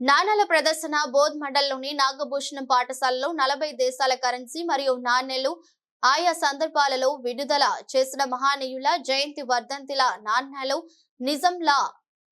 నాణాల ప్రదర్శన బోధ్ మండల్లోని నాగభూషణం పాఠశాలలో నలభై దేశాల కరెన్సీ మరియు నాణ్యలు ఆయా సందర్భాలలో విడుదల చేసిన మహానీయుల జయంతి వర్ధంతిల నాణ్యాలు నిజంలా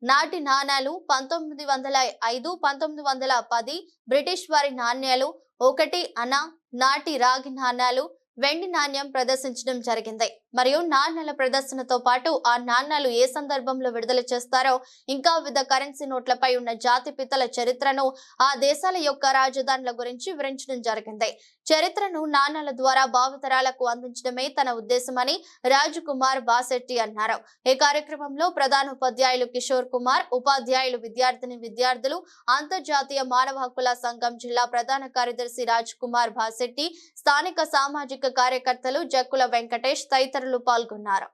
నాటి నాణాలు పంతొమ్మిది వందల ఐదు పంతొమ్మిది వందల పది బ్రిటిష్ వారి నాణ్యాలు ఒకటి అన నాటి రాగి నాణ్యాలు వెండి నాణ్యం ప్రదర్శించడం జరిగింది. మరియు నాణ్యాల ప్రదర్శనతో పాటు ఆ నాణ్యాలు ఏ సందర్భంలో విడుదల చేస్తారో ఇంకా వివిధ కరెన్సీ నోట్లపై ఉన్న జాతి పితల చరిత్రను ఆ దేశాల యొక్క రాజధానుల గురించి వివరించడం జరిగింది. చరిత్రను నాణ్యాల ద్వారా భావితరాలకు అందించడమే తన ఉద్దేశమని రాజ్ కుమార్ బాసెట్టి అన్నారు. ఈ కార్యక్రమంలో ప్రధాన ఉపాధ్యాయులు కిషోర్ కుమార్ ఉపాధ్యాయులు విద్యార్థిని విద్యార్థులు అంతర్జాతీయ మానవ హక్కుల సంఘం జిల్లా ప్రధాన కార్యదర్శి రాజ్ కుమార్ బాసెట్టి స్థానిక సామాజిక కార్యకర్తలు జక్కుల వెంకటేష్ తదితరులు పాల్గొన్నారు.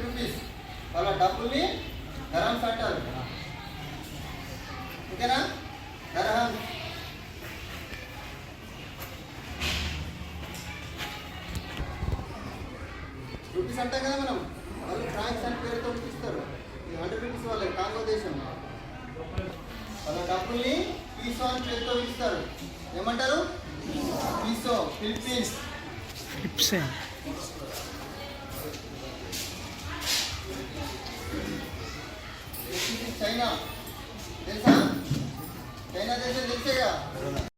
రూపీస్ రూపీస్ అంటాం కదా మనం వాళ్ళు ఫ్రాంక్స్ అని పేరుతో ఇస్తారు ఈ హండ్రెడ్ రూపీస్ వాళ్ళే కాంగో దేశం వాళ్ళ డబ్బుల్ని పీసో అని పేరుతో ఇస్తారు ఏమంటారు పీసో ఫిలిపీన్స్ చైనా తెలుసా చైనా దేశం తెలిసేగా